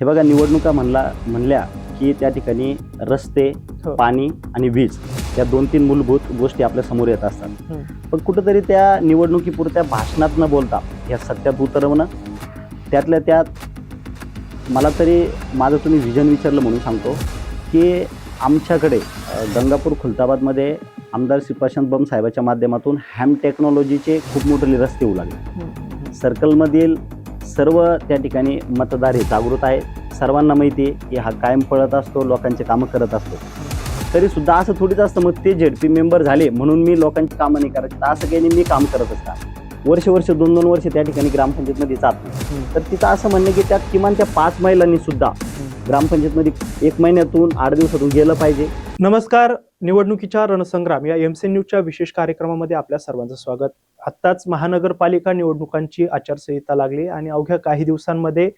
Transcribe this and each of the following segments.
हे बघा निवडणुका म्हणला म्हणल्या की त्या ठिकाणी रस्ते हो. पाणी आणि वीज या दोन तीन मूलभूत गोष्टी आपल्यासमोर येत असतात. पण कुठंतरी त्या निवडणुकीपुरत्या भाषणात न बोलता या सत्यात उतरवणं त्यातल्या त्यात मला तरी माझं तुम्ही व्हिजन विचारलं म्हणून सांगतो की आमच्याकडे गंगापूर खुलताबादमध्ये आमदार श्री प्रशांत बम साहेबाच्या माध्यमातून हॅम टेक्नॉलॉजीचे खूप मोठे रस्ते येऊ लागले सर्कलमधील सर्व त्या ठिकाणी मतदार हे जागृत आहे सर्वांना माहिती आहे की हा कायम पळत असतो लोकांचे कामं करत असतो. तरी सुद्धा असं थोडीच असतं मग ते झेडपी मेंबर झाले म्हणून मी लोकांची कामं नाही करायची तर असं काही नाही मी काम करत असतात वर्ष वर्ष दोन दोन वर्ष त्या ठिकाणी ग्रामपंचायतमध्ये जात नाही. तर तिचं असं म्हणणं की त्यात किमान त्या पाच महिलांनी सुद्धा ग्रामपंचायतमध्ये एक महिन्यातून आठ दिवसातून गेलं पाहिजे. नमस्कार निवडणुकीच्या रणसंग्राम या एम सी न्यूजच्या विशेष कार्यक्रमामध्ये आपल्या सर्वांचं स्वागत. आत्ताच महानगरपालिका निवडणुकांची आचारसंहिता लागली आणि अवघ्या काही दिवसांमध्ये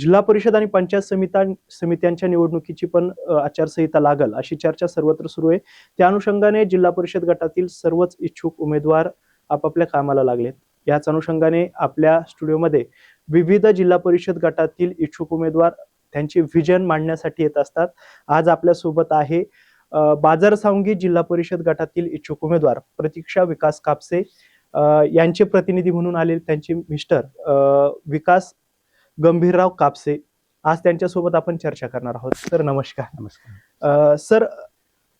जिल्हा परिषद आणि पंचायत समिता समित्यांच्या निवडणुकीची पण आचारसंहिता लागल अशी चर्चा सर्वत्र सुरू आहे. त्या अनुषंगाने जिल्हा परिषद गटातील सर्वच इच्छुक उमेदवार आपापल्या कामाला लागलेत. याच अनुषंगाने आपल्या स्टुडिओमध्ये विविध जिल्हा परिषद गटातील इच्छुक उमेदवार त्यांचे व्हिजन मांडण्यासाठी येत असतात. आज आपल्यासोबत आहे बाजार सांगी जिल्हा परिषद गटातील इच्छुक उमेदवार प्रतीक्षा विकास कापसे. यांचे प्रतिनिधी म्हणून आलेले त्यांचे मिस्टर विकास गंभीरराव कापसे. आज त्यांच्यासोबत आपण चर्चा करणार आहोत. सर नमस्कार. नमस्कार. सर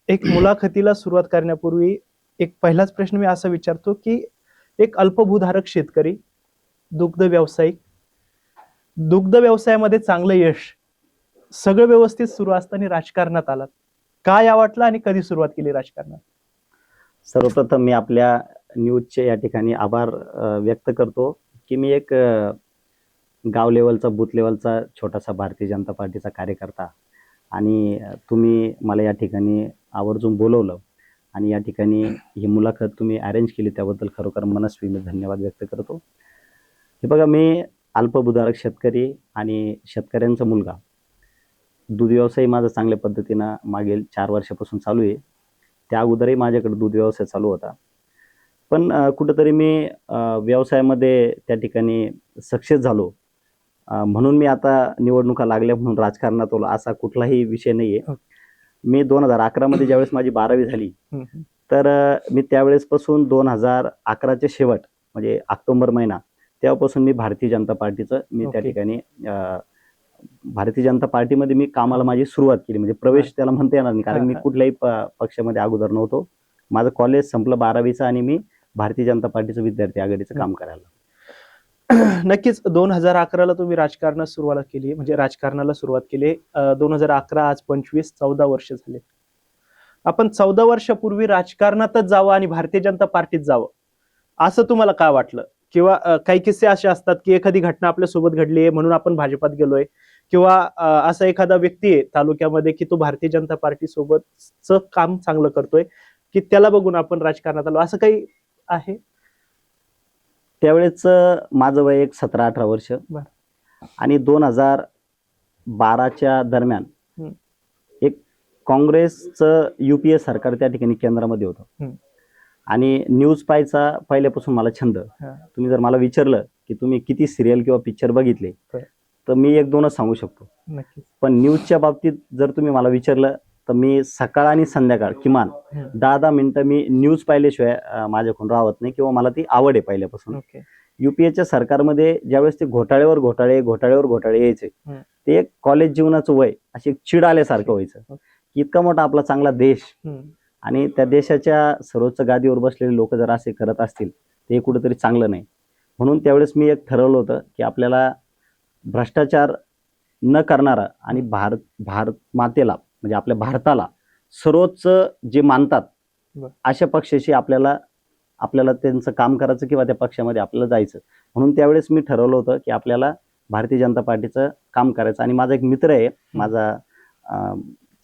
एक मुलाखतीला सुरुवात करण्यापूर्वी एक पहिलाच प्रश्न मी असा विचारतो की एक अल्पभूधारक शेतकरी दुग्ध व्यावसायिक दुग्ध व्यवसायामध्ये चांगलं यश सगळं व्यवस्थित सुरू असताना राजकारणात आलात. काय वाटलं आणि कधी सुरुवात केली राजकारणात? सर्वप्रथम मी आपल्या न्यूजचे या ठिकाणी आभार व्यक्त करतो की मी एक गाव लेवलचा बूथ लेवलचा छोटासा भारतीय जनता पार्टीचा कार्यकर्ता आणि तुम्ही मला या ठिकाणी आवर्जून बोलवलं आणि या ठिकाणी ही मुलाखत तुम्ही अरेंज केली त्याबद्दल खरोखर मनस्वी मी धन्यवाद व्यक्त करतो. हे बघा मी अल्पभूधारक शेतकरी आणि शेतकऱ्यांचा मुलगा. दूध व्यवसाय माझा चांगल्या पद्धतीनं मागील चार वर्षापासून चालू आहे. त्या अगोदरही माझ्याकडे दूध व्यवसाय चालू होता. पण कुठंतरी मी व्यवसायामध्ये त्या ठिकाणी सक्सेस झालो. म्हणून मी आता निवडणुका लागल्या म्हणून राजकारणात आलो असा कुठलाही विषय नाही आहे मी दोन हजार अकरामध्ये ज्यावेळेस माझी बारावी झाली तर मी त्यावेळेसपासून दोन हजार अकराचे शेवट म्हणजे ऑक्टोबर महिना तेव्हापासून मी भारतीय जनता पार्टीचं मी त्या. ठिकाणी भारतीय जनता पार्टीमध्ये मी कामाला माझी सुरुवात केली. म्हणजे प्रवेश त्याला म्हणता येणार नाही. कारण मी. कुठल्याही पक्षामध्ये अगोदर नव्हतो. माझं कॉलेज संपलं बारावीचं आणि मी भारतीय जनता पार्टीचं विद्यार्थी आघाडीचं काम करायला. नक्कीच दोन हजार अकराला तुम्ही राजकारणात सुरुवात केली. म्हणजे राजकारणाला सुरुवात केली. दोन हजार अकरा आज पंचवीस चौदा वर्ष झाले. आपण चौदा वर्षापूर्वी राजकारणातच जावं आणि भारतीय जनता पार्टीत जावं. असं तुम्हाला काय वाटलं? किंवा काही किस्से असे असतात की एखादी घटना आपल्यासोबत घडली आहे म्हणून आपण भाजपात गेलोय. किंवा असा एखादा व्यक्ती आहे तालुक्यामध्ये की तो भारतीय जनता पार्टी सोबतच काम चांगलं करतोय की त्याला बघून आपण राजकारणात आलो असं काही आहे त्यावेळेस माझं वय एक सतरा अठरा वर्ष. आणि दोन हजार बाराच्या दरम्यान. एक काँग्रेसचं युपीए सरकार त्या ठिकाणी केंद्रामध्ये होतं. आणि न्यूज पाहायचा पहिल्यापासून मला छंद. तुम्ही जर मला विचारलं की तुम्ही किती सिरियल किंवा पिक्चर बघितले. तर मी एक दोनच सांगू शकतो नक्कीच पण न्यूजच्या बाबतीत जर तुम्ही मला विचारलं तर मी सकाळ आणि संध्याकाळ किमान. दहा दहा मिनिटं मी न्यूज पाहिल्याशिवाय माझ्याकडून राहत नाही किंवा मला ती आवड आहे पहिल्यापासून युपीएच्या सरकारमध्ये ज्यावेळेस ते घोटाळ्यावर घोटाळे घोटाळ्यावर घोटाळे यायचे. ते एक कॉलेज जीवनाचं वय अशी एक चिड आल्यासारखं व्हायचं. की इतका मोठा आपला चांगला देश. आणि त्या देशाच्या सर्वोच्च गादीवर बसलेले लोक जर असे करत असतील ते कुठेतरी चांगलं नाही म्हणून त्यावेळेस मी एक ठरवलं होतं की आपल्याला भ्रष्टाचार न करणारा आणि भारत भारत मातेला म्हणजे आपल्या भारताला सर्वोच्च जे मानतात. अशा पक्षाशी आपल्याला आपल्याला त्यांचं काम करायचं किंवा त्या पक्षामध्ये आपल्याला जायचं. म्हणून त्यावेळेस मी ठरवलं होतं की आपल्याला भारतीय जनता पार्टीचं काम करायचं. आणि माझा एक मित्र आहे माझा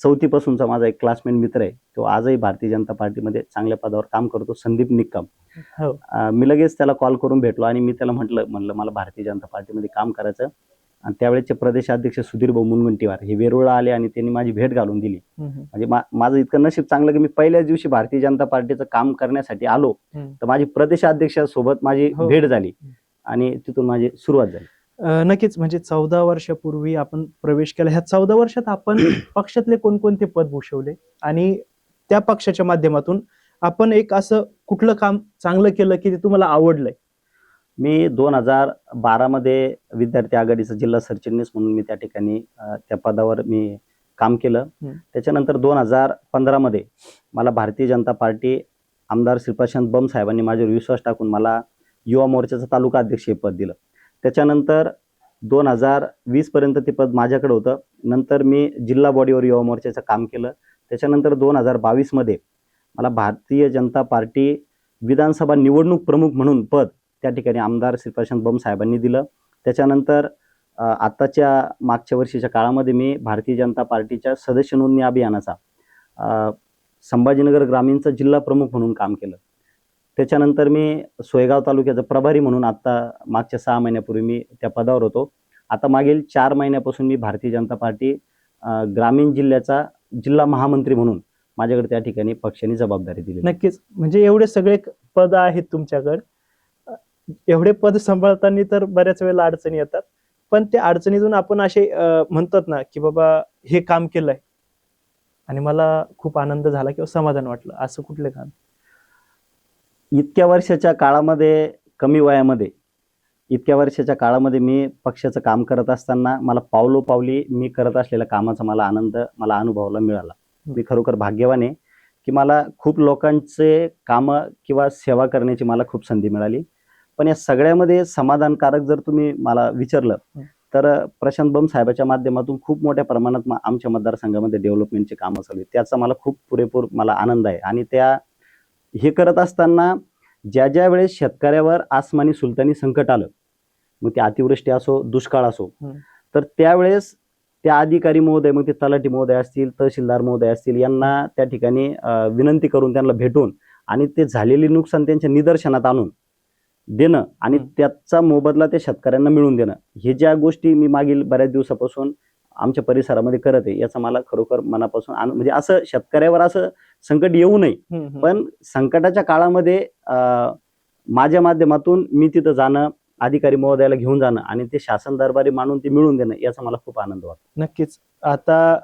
चौथीपासूनचा माझा एक क्लासमेट मित्र आहे. तो आजही भारतीय जनता पार्टीमध्ये चांगल्या पदावर काम करतो संदीप निक्कम हो. मी लगेच त्याला कॉल करून भेटलो आणि मी त्याला म्हटलं म्हणलं मला भारतीय जनता पार्टीमध्ये काम करायचं. आणि त्यावेळेचे प्रदेशाध्यक्ष सुधीर भाऊ मुनगंटीवार हे वेरूळला आले आणि त्यांनी माझी भेट घालून दिली. म्हणजे माझं इतकं नशीब चांगलं की मी पहिल्याच दिवशी भारतीय जनता पार्टीचं काम करण्यासाठी आलो. तर माझी प्रदेशाध्यक्षासोबत माझी हो. भेट झाली आणि तिथून माझी सुरुवात झाली. नक्कीच म्हणजे चौदा वर्षापूर्वी आपण प्रवेश केला. ह्या चौदा वर्षात आपण पक्षातले कोणकोणते पद भूषवले? आणि त्या पक्षाच्या माध्यमातून आपण एक असं कुठलं काम चांगलं केलं की ते तुम्हाला आवडलंय? मी दोन हजार बारामध्ये विद्यार्थी आघाडीचा जिल्हा सरचिटणीस म्हणून मी त्या ठिकाणी त्या पदावर मी काम केलं. त्याच्यानंतर दोन हजार पंधरामध्ये मला भारतीय जनता पार्टी आमदार श्रीप्रशांत बम साहेबांनी माझ्यावर विश्वास टाकून मला युवा मोर्चाचं तालुका अध्यक्ष हे पद दिलं. त्याच्यानंतर दोन हजार वीसपर्यंत ते पद माझ्याकडे होतं. नंतर मी जिल्हा बॉडीवर युवा मोर्चाचं काम केलं. त्याच्यानंतर दोन हजार बावीसमध्ये मला भारतीय जनता पार्टी विधानसभा निवडणूक प्रमुख म्हणून पद त्या ठिकाणी आमदार श्री प्रशांत बम साहेबांनी दिलं. त्याच्यानंतर आत्ताच्या मागच्या वर्षीच्या काळामध्ये मी भारतीय जनता पार्टीच्या सदस्य नोंदणी अभियानाचा संभाजीनगर ग्रामीणचा जिल्हा प्रमुख म्हणून काम केलं. त्याच्यानंतर मी सोयगाव तालुक्याचा प्रभारी म्हणून आत्ता मागच्या सहा महिन्यापूर्वी मी त्या पदावर होतो. आता मागील चार महिन्यापासून मी भारतीय जनता पार्टी ग्रामीण जिल्ह्याचा जिल्हा महामंत्री म्हणून माझ्याकडे त्या ठिकाणी पक्षाने जबाबदारी दिली नक्कीच. म्हणजे एवढे सगळे पद आहेत तुमच्याकडे. एवढे पद सांभाळताना तर बऱ्याच वेळेला अडचणी येतात. पण त्या अडचणीतून आपण असे म्हणतात ना की बाबा हे काम केलंय. आणि मला खूप आनंद झाला किंवा समाधान वाटलं. असं कुठलं काम? इतक्या वर्षाच्या काळामध्ये कमी वयामध्ये इतक्या वर्षाच्या काळामध्ये मी पक्षाचं काम करत असताना मला पावलोपावली मी करत असलेल्या कामाचा मला आनंद मला अनुभवाला मिळाला. मी खरोखर भाग्यवान आहे की मला खूप लोकांचे कामं किंवा सेवा करण्याची मला खूप संधी मिळाली. पण या सगळ्यामध्ये समाधानकारक जर तुम्ही मला विचारलं तर प्रशांत बम साहेबाच्या माध्यमातून खूप मोठ्या प्रमाणात आमच्या मतदारसंघामध्ये डेव्हलपमेंटचे कामं चालू आहेत. त्याचा मला खूप पुरेपूर मला आनंद आहे. आणि त्या हे करत असताना ज्या ज्या वेळेस शेतकऱ्यावर आसमानी सुलतानी संकट आलं मग ते अतिवृष्टी असो दुष्काळ असो. तर त्यावेळेस त्या अधिकारी महोदय मग ते तलाठी महोदय असतील तहसीलदार महोदय असतील यांना त्या ठिकाणी विनंती करून त्यांना भेटून आणि ते झालेले नुकसान त्यांच्या निदर्शनात आणून देणं आणि. त्याचा मोबदला त्या शेतकऱ्यांना मिळवून देणं हे ज्या गोष्टी मी मागील बऱ्याच दिवसापासून आमच्या परिसरामध्ये करत आहे. याचा मला खरोखर मनापासून म्हणजे असं शेतकऱ्यावर असं संकट येऊ नये. पण संकटाच्या काळामध्ये अं, माझ्या माध्यमातून मी तिथं जाणं अधिकारी महोदयाला घेऊन जाणं आणि ते शासन दरबारी मांडून ते मिळवून देणं याचा मला खूप आनंद वाटतो. नक्कीच. आता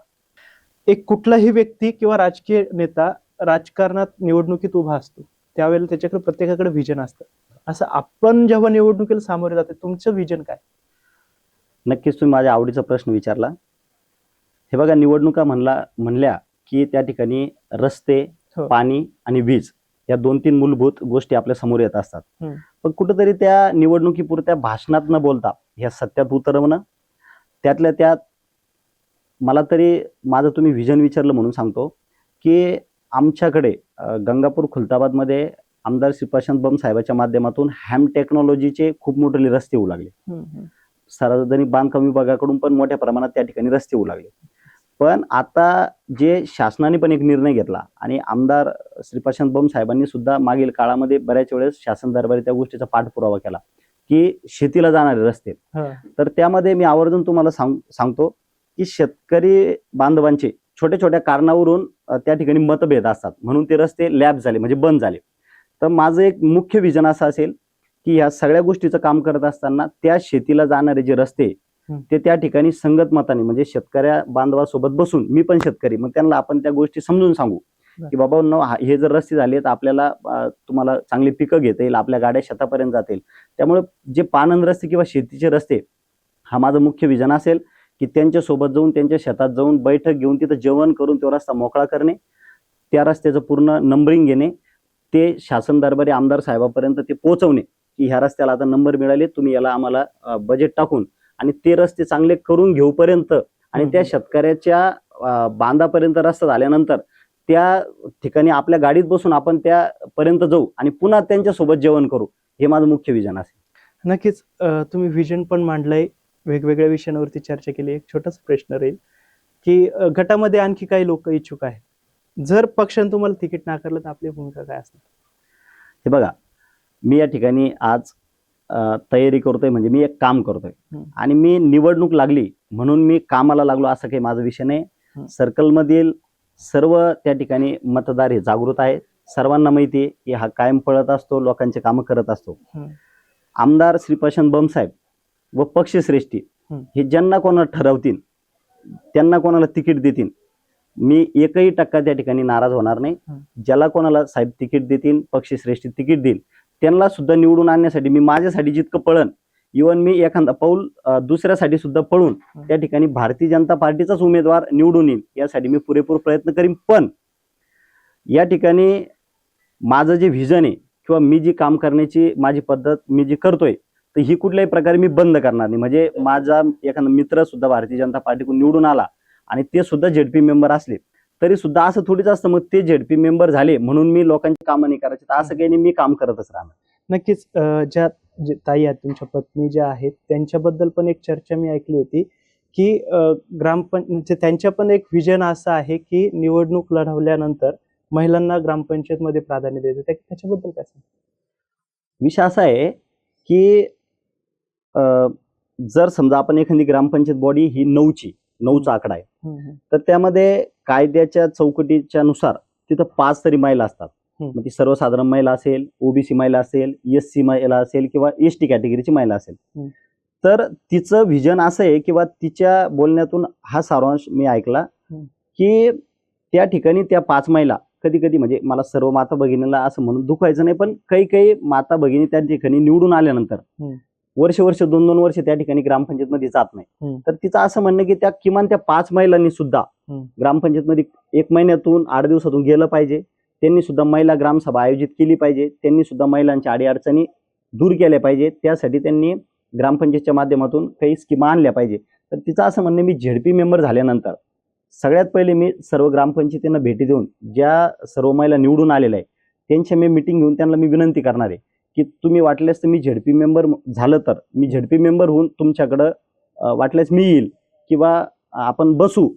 एक कुठलाही व्यक्ती किंवा राजकीय नेता राजकारणात निवडणुकीत उभा असतो त्यावेळेला त्याच्याकडे प्रत्येकाकडे व्हिजन असतं. असं आपण जेव्हा निवडणुकीला सामोरे जाते तुमचं व्हिजन काय? नक्कीच तुम्ही माझ्या आवडीचा प्रश्न विचारला हे बघा निवडणुका म्हणला म्हणल्या की त्या ठिकाणी रस्ते हो. पाणी आणि वीज या दोन तीन मूलभूत गोष्टी आपल्यासमोर येत असतात. पण कुठेतरी त्या निवडणुकीपुरत्या भाषणात न बोलता ह्या सत्यात उतरवणं त्यातल्या त्यात मला तरी माझं तुम्ही व्हिजन विचारलं म्हणून सांगतो की आमच्याकडे गंगापूर खुलताबादमध्ये आमदार श्री प्रशांत बम साहेबाच्या माध्यमातून हॅम टेक्नॉलॉजीचे खूप मोठे रस्ते येऊ लागले सार्वजनिक बांधकाम विभागाकडून पण मोठ्या प्रमाणात त्या ठिकाणी रस्ते होऊ लागले. पण आता जे शासनाने पण एक निर्णय घेतला आणि आमदार श्री प्रशांत बम साहेबांनी सुद्धा मागील काळामध्ये बऱ्याच वेळेस शासन दरबारी त्या गोष्टीचा पाठपुरावा केला की शेतीला जाणारे रस्ते. तर त्यामध्ये मी आवर्जून तुम्हाला सांग सांगतो की शेतकरी बांधवांचे छोट्या छोट्या कारणावरून त्या ठिकाणी मतभेद असतात. म्हणून ते रस्ते लॅब झाले म्हणजे बंद झाले. तर माझं एक मुख्य विजन असं असेल की ह्या सगळ्या गोष्टीचं काम करत असताना त्या शेतीला जाणारे जे रस्ते. ते त्या ठिकाणी संगत मताने म्हणजे शेतकऱ्या बांधवासोबत बसून मी पण शेतकरी मग त्यांना आपण त्या गोष्टी समजून सांगू. की बाबा न हे जर रस्ते झाले तर आपल्याला तुम्हाला चांगली पिकं घेता येईल आपल्या गाड्या शेतापर्यंत जातील त्यामुळे जे पानंद रस्ते किंवा शेतीचे रस्ते हा माझं मुख्य विजन असेल की त्यांच्यासोबत जाऊन त्यांच्या शेतात जाऊन बैठक घेऊन तिथं जेवण करून तो रस्ता मोकळा करणे त्या रस्त्याचं पूर्ण नंबरिंग घेणे ते शासन दरबारी आमदार साहेबापर्यंत ते पोहोचवणे की ह्या रस्त्याला आता नंबर मिळाले तुम्ही याला आम्हाला बजेट टाकून आणि ते रस्ते चांगले करून घेऊपर्यंत आणि त्या. शेतकऱ्याच्या बांधापर्यंत रस्ता झाल्यानंतर त्या ठिकाणी आपल्या गाडीत बसून आपण त्या पर्यंत जाऊ आणि पुन्हा त्यांच्यासोबत जेवण करू हे माझं मुख्य विजन असेल. नक्कीच तुम्ही व्हिजन पण मांडलंय वेगवेगळ्या विषयांवरती चर्चा केली एक छोटासा प्रश्न राहील की गटामध्ये आणखी काही लोक इच्छुक आहेत. जर पक्षाने तुम्हाला तिकीट नाकारलं तर आपली भूमिका काय असणार? हे बघा मी या ठिकाणी आज तयारी करतोय म्हणजे मी एक काम करतोय. आणि मी निवडणूक लागली म्हणून मी कामाला लागलो असं काही माझा विषय. नाही सर्कलमधील सर्व त्या ठिकाणी मतदार हे जागृत आहे सर्वांना माहिती आहे की हा कायम पळत असतो लोकांचे कामं करत असतो. आमदार श्री प्रशांत बम साहेब व पक्षश्रेष्ठी हं. हे ज्यांना कोणाला ठरवतील त्यांना कोणाला तिकीट देतील मी एकही टक्का त्या ठिकाणी नाराज होणार नाही. ज्याला कोणाला साहेब तिकीट देतील पक्षश्रेष्ठी तिकीट देईल त्यांना सुद्धा निवडून आणण्यासाठी मी माझ्यासाठी जितकं पळण इवन मी एखादा पाऊल दुसऱ्यासाठी सुद्धा पळून त्या ठिकाणी भारतीय जनता पार्टीचाच उमेदवार निवडून येईल यासाठी मी पुरेपूर प्रयत्न करीन. पण या ठिकाणी माझं जे व्हिजन आहे किंवा मी जी काम करण्याची माझी पद्धत मी जी करतोय तर ही कुठल्याही प्रकारे मी बंद करणार नाही. म्हणजे माझा एखादा मित्र सुद्धा भारतीय जनता पार्टीकडून निवडून आला आणि ते सुद्धा जेडपी मेंबर असले तरी सुद्धा असं थोडीच असतं मग ते झेडपी मेंबर झाले म्हणून मी लोकांची कामं नाही करायची. तर असं काही नाही मी काम करतच राहणार. नक्कीच ज्या ताई आहेत तुमच्या पत्नी ज्या आहेत त्यांच्याबद्दल पण एक चर्चा मी ऐकली होती की अं, ग्रामपं म्हणजे त्यांच्या पण एक विजन असं आहे की निवडणूक लढवल्यानंतर महिलांना ग्रामपंचायतमध्ये प्राधान्य द्यायचं. त्या- त्याच्याबद्दल काय सांगा? विषय असा आहे की जर समजा आपण एखादी ग्रामपंचायत बॉडी ही नऊची नऊचा आकडा आहे. तर त्यामध्ये कायद्याच्या चौकटीच्या नुसार तिथं पाच तरी महिला असतात. मग ती सर्वसाधारण महिला असेल ओबीसी महिला असेल एस सी महिला असेल किंवा एस टी कॅटेगरीची महिला असेल. तर तिचं व्हिजन असं आहे किंवा तिच्या बोलण्यातून हा सारांश मी ऐकला. की त्या ठिकाणी त्या पाच महिला कधी कधी म्हणजे मला सर्व माता भगिनीला असं म्हणून दुखायचं नाही पण काही काही माता भगिनी त्या ठिकाणी निवडून आल्यानंतर. वर्ष वर्ष दोन दोन वर्ष त्या ठिकाणी ग्रामपंचायतमध्ये जात नाही. तर तिचं असं म्हणणं की त्या किमान त्या पाच महिलांनी सुद्धा. ग्रामपंचायतमध्ये एक महिन्यातून आठ दिवसातून गेलं पाहिजे. त्यांनी सुद्धा महिला ग्रामसभा आयोजित केली पाहिजे. त्यांनी सुद्धा महिलांच्या अडीअडचणी दूर केल्या पाहिजे. त्यासाठी त्यांनी ग्रामपंचायतच्या माध्यमातून काही स्कीमा आणल्या पाहिजे. तर तिचं असं म्हणणं मी झेडपी मेंबर झाल्यानंतर सगळ्यात पहिले मी सर्व ग्रामपंचायतींना भेटी देऊन ज्या सर्व महिला निवडून आलेल्या आहे त्यांच्या मी मिटिंग घेऊन त्यांना मी विनंती करणार आहे. की तुम्ही वाटल्यास तर मी झेडपी मेंबर झालं तर. मी झेडपी मेंबर होऊन तुमच्याकडं वाटल्यास मी येईल किंवा आपण बसू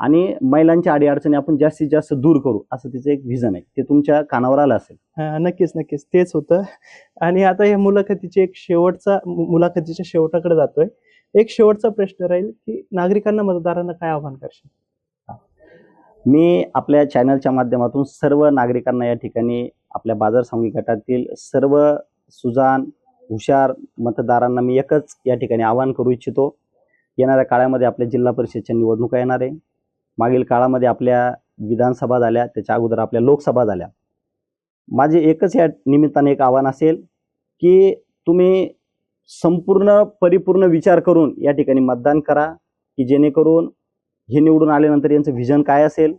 आणि महिलांच्या अडीअडचणी आपण जास्तीत जास्त दूर करू असं तिचं एक व्हिजन आहे. ते तुमच्या कानावर आलं असेल. नक्कीच नक्कीच. तेच होतं. आणि आता या मुलाखतीचे एक शेवटचा मुलाखतीच्या शेवटाकडे जातोय. एक शेवटचा प्रश्न राहील की नागरिकांना मतदारांना काय आव्हान करशील? मी आपल्या चॅनलच्या माध्यमातून सर्व नागरिकांना या ठिकाणी आपल्या बाजार सांगी गटातील सर्व सुजान हुशार मतदारांना मी एकच या ठिकाणी आवाहन करू इच्छितो. येणाऱ्या काळामध्ये आपल्या जिल्हा परिषदच्या निवडणुका येणार आहे. मागील काळामध्ये आपल्या विधानसभा झाल्या त्याच्या अगोदर आपल्या लोकसभा झाल्या. माझे एकच या निमित्ताने एक आव्हान असेल की तुम्ही संपूर्ण परिपूर्ण विचार करून या ठिकाणी मतदान करा की जेणेकरून हे निवडून आल्यानंतर यांचं व्हिजन काय असेल?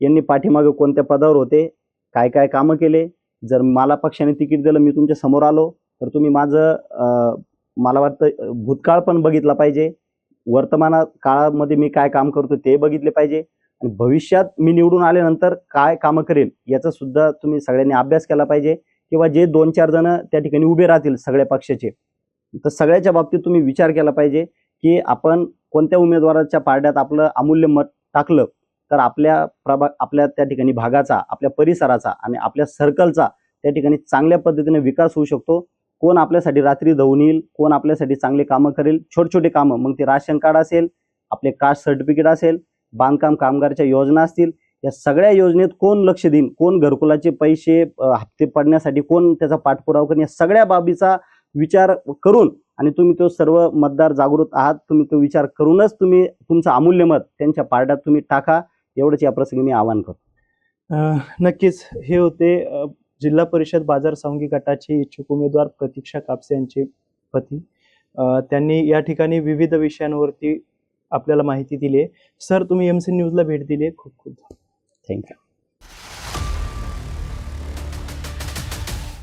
यांनी पाठीमागे कोणत्या पदावर होते? काय काय कामं केले? जर मला पक्षाने तिकीट दिलं मी तुमच्यासमोर आलो तर तुम्ही माझं मला वाटतं भूतकाळ पण बघितला पाहिजे. वर्तमान काळामध्ये मी काय काम करतो ते बघितले पाहिजे. आणि भविष्यात मी निवडून आल्यानंतर काय कामं करेल याचा सुद्धा तुम्ही सगळ्यांनी अभ्यास केला पाहिजे. किंवा जे दोन चार जण त्या ठिकाणी उभे राहतील सगळ्या पक्षाचे तर सगळ्याच्या बाबतीत तुम्ही विचार केला पाहिजे की आपण कोणत्या उमेदवाराच्या पारड्यात आपलं अमूल्य मत टाकलं तर आपल्या प्रभा आपल्या त्या ठिकाणी भागाचा आपल्या परिसराचा आणि आपल्या सर्कलचा त्या ठिकाणी चांगल्या पद्धतीने विकास होऊ शकतो. कोण आपल्यासाठी रात्री धावून येईल कोण आपल्यासाठी चांगले कामं करेल छोटे छोटे कामं. मग ते राशन कार्ड असेल आपले कास्ट सर्टिफिकेट असेल बांधकाम कामगारच्या योजना असतील या सगळ्या योजनेत कोण लक्ष देईन? कोण घरकुलाचे पैसे हप्ते पडण्यासाठी कोण त्याचा पाठपुरावा करेन? या सगळ्या बाबीचा विचार करून आणि तुम्ही तो सर्व मतदार जागृत आहात तुम्ही तो विचार करूनच तुम्ही तुमचं अमूल्य मत त्यांच्या पारड्यात तुम्ही टाका. एवढंच या प्रसंगी मी आवाहन करतो. नक्कीच हे होते जिल्हा परिषद बाजार सांगी गटाचे इच्छुक उमेदवार प्रतीक्षा कापसे यांचे पती. त्यांनी या ठिकाणी विविध विषयांवरती आपल्याला माहिती दिली आहे. सर तुम्ही एम सी न्यूजला भेट दिली आहे. खूप खूप थँक्यू